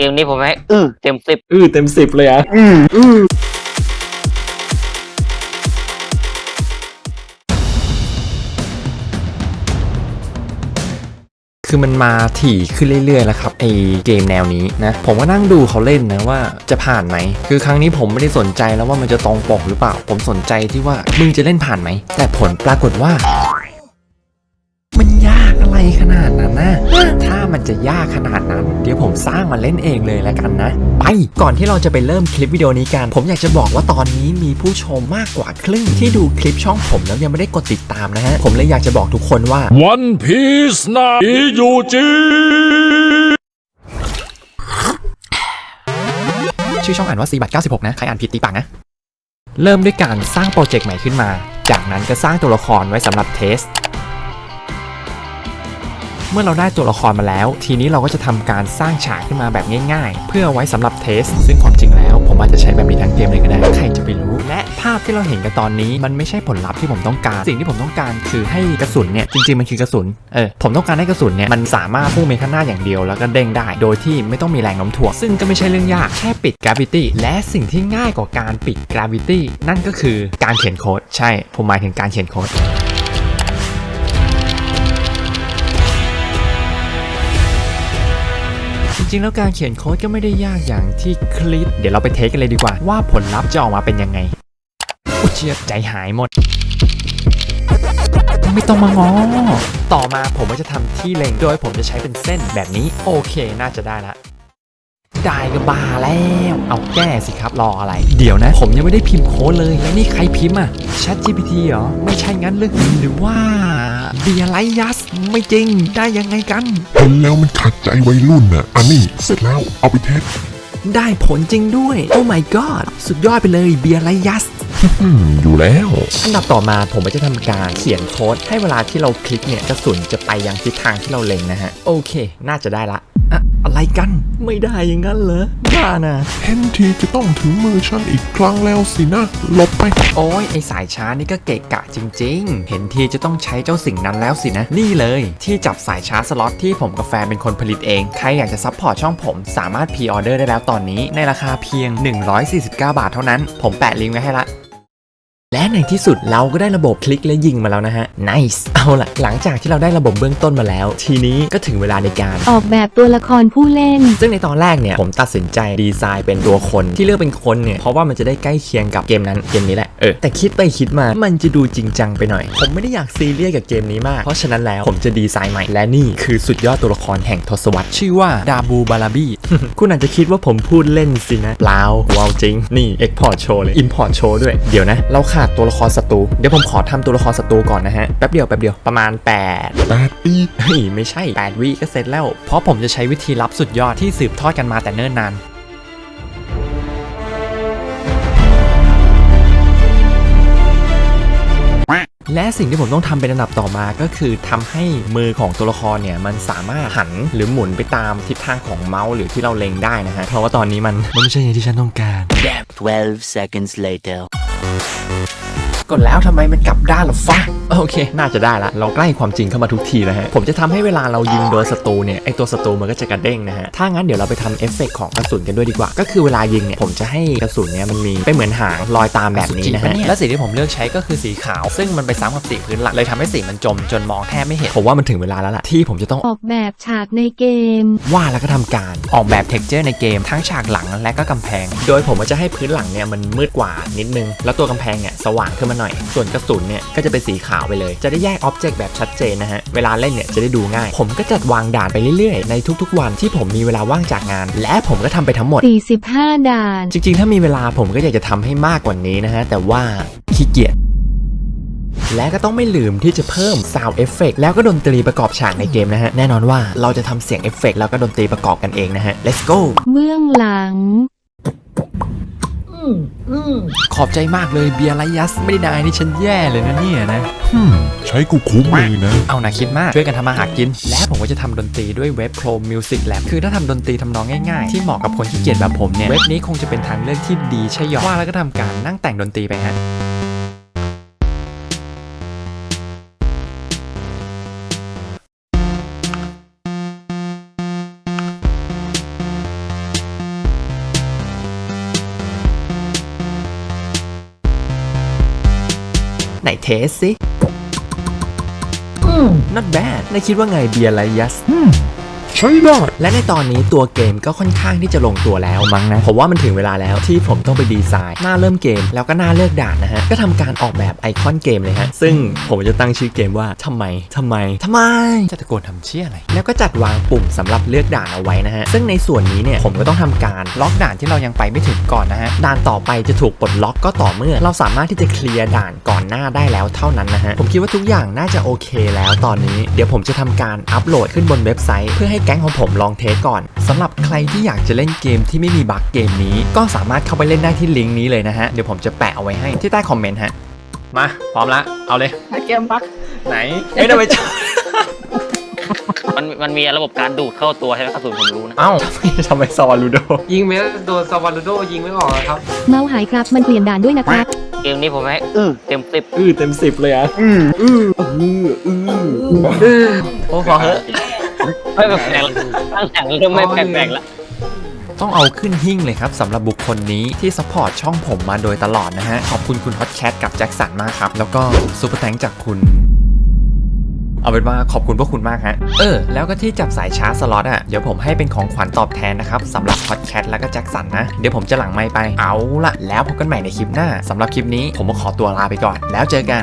เกมนี้ผมให้อื้อเต็มสิบอื้อเต็มสิบเลยอะอือคือมันมาถี่ขึ้นเรื่อยๆแล้วครับไอเกมแนวนี้นะผมก็นั่งดูเขาเล่นนะว่าจะผ่านไหมคือครั้งนี้ผมไม่ได้สนใจแล้วว่ามันจะตรงปกหรือเปล่า ผมสนใจที่ว่ามึงจะเล่นผ่านไหมแต่ผลปรากฏว่า ขนาดนั้นนะถ้ามันจะยากขนาดนั้น เดี๋ยวผมสร้างมาเล่นเองเลยแล้วกันนะ ไปก่อนที่เราจะไปเริ่มคลิปวิดีโอนี้กัน ผมอยากจะบอกว่าตอนนี้มีผู้ชมมากกว่าครึ่งที่ดูคลิปช่องผมแล้วยังไม่ได้กดติดตามนะฮะ ผมเลยอยากจะบอกทุกคนว่า One Piece นะ EUG ชื่อช่องอ่านว่า c บัต96 นะ ใครอ่านผิดตีปากนะ เริ่มด้วยการสร้างโปรเจกต์ใหม่ขึ้นมา จากนั้นก็สร้างตัวละครไว้สำหรับเทส เมื่อเราได้ตัวละครมาแล้ว ทีนี้เราก็จะทำการสร้างฉากขึ้นมาแบบง่ายๆ เพื่อไว้สำหรับเทส ซึ่งความจริงแล้ว ผมอาจจะใช้แบบนี้ทั้งเกมเลยก็ได้ ใครจะไปรู้ และภาพที่เราเห็นกันตอนนี้มันไม่ใช่ผลลัพธ์ที่ผมต้องการ สิ่งที่ผมต้องการคือให้กระสุนเนี่ยจริงๆมันคือกระสุน เออผมต้องการให้กระสุนเนี่ยมันสามารถพุ่งไปข้างหน้าอย่างเดียว แล้วก็เด้งได้ โดยที่ไม่ต้องมีแรงโน้มถ่วง ซึ่งก็ไม่ใช่เรื่องยาก แค่ปิด gravity และสิ่งที่ง่ายกว่าการปิด gravity นั่นก็คือการเขียนโค้ด ใช่ ผมหมายถึงการเขียนโค้ด จริงแล้วการเขียนโค้ดก็ไม่ได้ยากอย่างที่คลิปเดี๋ยวเราไปเทสกันเลยดีกว่า ว่าผลลัพธ์จะออกมาเป็นยังไงอุเชียใจหายหมด ไม่ต้องมางอ ต่อมาผมก็จะทำที่เล็งโดยผมจะใช้เป็นเส้นแบบนี้ โอเค น่าจะได้ละ ได้ก็บาแล้ว เอาแก้สิครับรออะไร เดี๋ยวนะ ผมยังไม่ได้พิมพ์โค้ดเลย แล้วนี่ใครพิมพ์อะ Chat GPT เหรอ ไม่ใช่งั้นเลยหรือว่าเบียร์ไลยัสไม่จริงได้ยังไงกัน เห็นแล้วมันขัดใจวัยรุ่นน่ะ อันนี้เสร็จแล้วเอาไปเทสได้ผลจริงด้วย โอ้ my god สุดยอดไปเลยเบียร์ไลยัสอืมอยู่แล้ว อันดับต่อมาผมก็จะทำการเขียนโค้ดให้เวลาที่เราคลิกเนี่ยกระสุนจะไปยังทิศทางที่เราเล็งนะฮะ โอเค น่าจะได้ละ อะอะไรกัน ไม่ได้อย่างนั้นเหรอบ้านะเห็นทีจะต้องถึงมือฉันอีกครั้งแล้วสินะหลบไป โอ้ยไอสายชาร์จนี่ก็เกะกะจริง ๆ เห็นทีจะต้องใช้เจ้าสิ่งนั้นแล้วสินะ นี่เลย ที่จับสายชาร์จสล็อตที่ผมกับแฟนเป็นคนผลิตเอง ใครอยากจะซัพพอร์ตช่องผม สามารถพรีออเดอร์ได้แล้วตอนนี้ ในราคาเพียง 149 บาทเท่านั้น ผมแปะลิงก์ไว้ให้ละ และในที่สุดเราก็ได้ระบบคลิกและยิงมาแล้วนะฮะ nice เอาล่ะ หลังจากที่เราได้ระบบเบื้องต้นมาแล้ว ทีนี้ก็ถึงเวลาในการ ออกแบบตัวละครผู้เล่น ซึ่งในตอนแรกเนี่ย ผมตัดสินใจดีไซน์เป็นตัวคนที่เลือกเป็นคนเนี่ย เพราะว่ามันจะได้ใกล้เคียงกับเกมนั้นเกมนี้แหละ เออ แต่คิดไปคิดมา มันจะดูจริงจังไปหน่อย ผมไม่ได้อยากซีเรียสกับเกมนี้มาก เพราะฉะนั้นแล้วผมจะดีไซน์ใหม่ และนี่คือสุดยอดตัวละครแห่งทศวรรษ ชื่อว่าดาบูบาลาบีคุณอาจจะคิดว่าผมพูดเล่นสินะเปล่าว้าวจริงนี่ Export Show เลย Import Show ด้วยเดี๋ยวนะเราขาดตัวละครศัตรู เดี๋ยวผมขอทำตัวละครศัตรูก่อนนะฮะ แป๊บเดียวแป๊บเดียวประมาณ8แปดปีเฮ้ยไม่ใช่ 8 วิก็เสร็จแล้ว เพราะผมจะใช้วิธีลับสุดยอดที่สืบทอดกันมาแต่เนิ่นนาน และสิ่งที่ผมต้องทำเป็นอันดับต่อมาก็คือทำให้มือของตัวละครเนี่ยมันสามารถหันหรือหมุนไปตามทิศทางของเมาส์หรือที่เราเล็งได้นะฮะเพราะว่าตอนนี้มันมันไม่ใช่อย่างที่ฉันต้องการ 12 seconds later กดแล้วทำไมมันกลับด้านหรอฟะโอเค น่าจะได้ละ เราใกล้ความจริงเข้ามาทุกทีแล้วฮะ ผมจะทำให้เวลาเรายิงโดนศัตรูเนี่ย ไอตัวศัตรูมันก็จะกระเด้งนะฮะ ถ้างั้นเดี๋ยวเราไปทำเอฟเฟกต์ของกระสุนกันด้วยดีกว่า ก็คือเวลายิงเนี่ย ผมจะให้กระสุนเนี่ยมันมีเป็นเหมือนหางลอยตามแบบนี้นะฮะ และสีที่ผมเลือกใช้ก็คือสีขาว ซึ่งมันไปซ้ำกับสีพื้นหลักเลยทำให้สีมันจมจนมองแทบไม่เห็น ผมว่ามันถึงเวลาแล้วล่ะ ที่ผมจะต้องออกแบบฉากในเกมวาดแล้วก็ทำการออกแบบเท็กเจอร์ในเกมทั้งฉากหลังและก็กำแพง โดยผมก็จะให้พื้นหลังเนี่ยมันมืดกว่านิดนึง แล้วตัวกำแพงเนี่ยสว่างขึ้นมาหน่อย ส่วนกระสุนเนี่ยก็จะเป็นสีขาวไปเลย จะได้แยกอ็อบเจกต์แบบชัดเจนนะฮะ เวลาเล่นเนี่ยจะได้ดูง่าย ผมก็จัดวางด่านไปเรื่อยๆ ในทุกๆ วันที่ผมมีเวลาว่างจากงาน และผมก็ทำไปทั้งหมด 45 ด่าน จริงๆ ถ้ามีเวลาผมก็อยากจะทำให้มากกว่านี้นะฮะ แต่ว่าขี้เกียจ และก็ต้องไม่ลืมที่จะเพิ่ม Sound Effect แล้วก็ดนตรีประกอบฉากในเกมนะฮะ แน่นอนว่าเราจะทำเสียงเอฟเฟกต์แล้วก็ดนตรีประกอบกันเองนะฮะ let's go เบื้องหลังขอบใจมากเลยเบียร์ไลยัส ไม่ได้นายนี่ฉันแย่เลยนะเนี่ยนะอืมใช้กูคุ้มเลยนะ เอานะคิดมาก ช่วยกันทำมาหากิน และผมก็จะทำดนตรีด้วยเว็บ Pro Music Lab คือถ้าทำดนตรีทำนองง่ายๆ ที่เหมาะกับคนขี้เกียจแบบผมเนี่ย เว็บนี้คงจะเป็นทางเลือกที่ดีใช่หยอว่าแล้วก็ทำการนั่งแต่งดนตรีไปฮะ เทสสิ not bad นายคิดว่าไงเบียร์ไรยัส ใช้ได้ และในตอนนี้ตัวเกมก็ค่อนข้างที่จะลงตัวแล้วมั้งนะผมว่ามันถึงเวลาแล้วที่ผมต้องไปดีไซน์หน้าเริ่มเกมแล้วก็หน้าเลิกด่านนะฮะก็ทำการออกแบบไอคอนเกมเลยฮะซึ่งผมจะตั้งชื่อเกมว่าทำไมทำไมทำไมจะตะโกนทำเชี่ยอะไรแล้วก็จัดวางปุ่มสำหรับเลือกด่านเอาไว้นะฮะซึ่งในส่วนนี้เนี่ยผมก็ต้องทำการล็อกด่านที่เรายังไปไม่ถึงก่อนนะฮะด่านต่อไปจะถูกปลดล็อกก็ต่อเมื่อ เราสามารถที่จะเคลียร์ด่านก่อนหน้าได้แล้วเท่านั้นนะฮะผมคิดว่าทุกอย่างน่าจะโอเคแล้วตอนนี้ เดี๋ยวผมจะทำการอัปโหลดขึ้นบนเว็บไซต์เพื่อให้แก๊งของผมลองเทสก่อนสำหรับใครที่อยากจะเล่นเกมที่ไม่มีบั๊กเกมนี้ ก็สามารถเข้าไปเล่นได้ที่ลิงก์นี้เลยนะฮะ เดี๋ยวผมจะแปะเอาไว้ให้ที่ใต้คอมเมนต์ฮะ มาพร้อมละเอาเลย เกมบักไหนไม่ได้ไปเจอมันมันมีระบบการดูดเข้าตัวใช่ไหมกระสุนผมรู้นะ เอ้าทำไมซอลูโดยิงไม่โดนซาวาลูโดยิงไม่ออกอะครับ เมาส์หายครับ มันเปลี่ยนด่านด้วยนะครับ เกมนี้ผมให้อื้อเต็มสิบอื้อเต็มสิบเลยอะโอ้พอเหอะ ไม่แปลกแล้วตั้งแต่เริ่มไม่แปลกๆแล้ว ต้องเอาขึ้นหิ้งเลยครับสำหรับบุคคลนี้ที่ซัพพอร์ตช่องผมมาโดยตลอดนะฮะ ขอบคุณคุณฮอตแคทกับแจ็คสันมากครับ แล้วก็ซูเปอร์แตงจากคุณ เอาเป็นว่าขอบคุณพวกคุณมากฮะ เออ แล้วก็ที่จับสายชาร์จสล็อตอะ เดี๋ยวผมให้เป็นของขวัญตอบแทนนะครับสำหรับฮอตแคทแล้วก็แจ็คสันนะ เดี๋ยวผมจะหลังไมค์ไป เอาละแล้วพบกันใหม่ในคลิปหน้าสำหรับคลิปนี้ผมก็ขอตัวลาไปก่อน แล้วเจอกัน